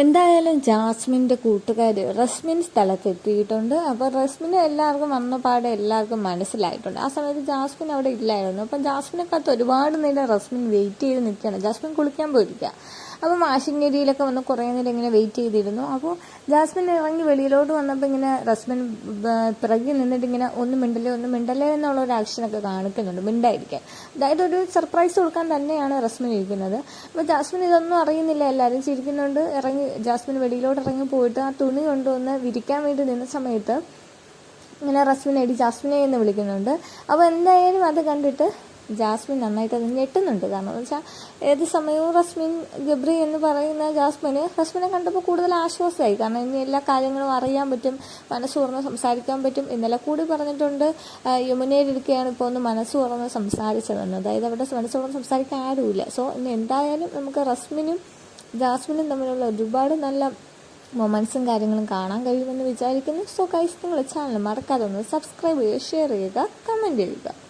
എന്തായാലും ജാസ്മിന്റെ കൂട്ടുകാർ റസ്മിൻ സ്ഥലത്തെത്തിയിട്ടുണ്ട്. അപ്പോൾ റസ്മിന് എല്ലാവർക്കും വന്ന പാടെ എല്ലാവർക്കും മനസ്സിലായിട്ടുണ്ട്. ആ സമയത്ത് ജാസ്മിൻ അവിടെ ഇല്ലായിരുന്നു. അപ്പം ജാസ്മിനെക്കാത്ത ഒരുപാട് നേരം റസ്മിൻ വെയിറ്റ് ചെയ്ത് നിൽക്കുകയാണ്. ജാസ്മിൻ കുളിക്കാൻ പോയിരിക്കുക. അപ്പോൾ വാഷിംഗ് ഏരിയയിലൊക്കെ വന്ന് കുറേ നേരം ഇങ്ങനെ വെയിറ്റ് ചെയ്തിരുന്നു. അപ്പോൾ ജാസ്മിൻ ഇറങ്ങി വെളിയിലോട്ട് വന്നപ്പോൾ ഇങ്ങനെ റസ്മിൻ പിറകിൽ നിന്നിട്ട് ഇങ്ങനെ ഒന്ന് മിണ്ടല്ലേ ഒന്ന് മിണ്ടല്ലേ എന്നുള്ള ഒരു ആക്ഷനൊക്കെ കാണിക്കുന്നുണ്ട് മിണ്ടായിരിക്കാൻ. അതായത് ഒരു സർപ്രൈസ് കൊടുക്കാൻ തന്നെയാണ് റസ്മിൻ ഇരിക്കുന്നത്. അപ്പോൾ ജാസ്മിൻ ഇതൊന്നും അറിയുന്നില്ല എല്ലാവരും ചിരിക്കുന്നുണ്ട്. ഇറങ്ങി ജാസ്മിൻ വെളിയിലോട്ട് ഇറങ്ങി പോയിട്ട് ആ തുണി കൊണ്ടുവന്ന് വിരിക്കാൻ വേണ്ടി നിന്ന സമയത്ത് ഇങ്ങനെ റസ്മിനെ എടി ജാസ്മിനെ എന്ന് വിളിക്കുന്നുണ്ട്. അപ്പോൾ എന്തായാലും അത് കണ്ടിട്ട് ജാസ്മിൻ നന്നായിട്ട് അത് ഞെട്ടുന്നുണ്ട്. കാരണം എന്ന് വെച്ചാൽ ഏത് സമയവും റസ്മിൻ ഗബ്രി എന്ന് പറയുന്ന ജാസ്മിന് റസ്മിനെ കണ്ടപ്പോൾ കൂടുതൽ ആശ്വാസമായി. കാരണം ഇനി എല്ലാ കാര്യങ്ങളും അറിയാൻ പറ്റും മനസ്സ് തുറന്ന് സംസാരിക്കാൻ പറ്റും. ഇന്നലെ കൂടി പറഞ്ഞിട്ടുണ്ട് യമുനയിലിരിക്കുകയാണ് ഇപ്പോൾ ഒന്ന് മനസ്സ് തുറന്ന് സംസാരിച്ചതെന്ന്. അതായത് അവിടെ മനസ്സ് തുറന്ന് സംസാരിക്കാൻ ആരുമില്ല. സോ ഇനി എന്തായാലും നമുക്ക് റസ്മിനും ജാസ്മിനും തമ്മിലുള്ള ഒരുപാട് നല്ല മൊമെൻസും കാര്യങ്ങളും കാണാൻ കഴിയുമെന്ന് വിചാരിക്കുന്നു. സോ കൈസ് നിങ്ങൾ ചാനൽ മറക്കാതെ ഒന്ന് സബ്സ്ക്രൈബ് ചെയ്യുക ഷെയർ ചെയ്യുക കമന്റ് ചെയ്യുക.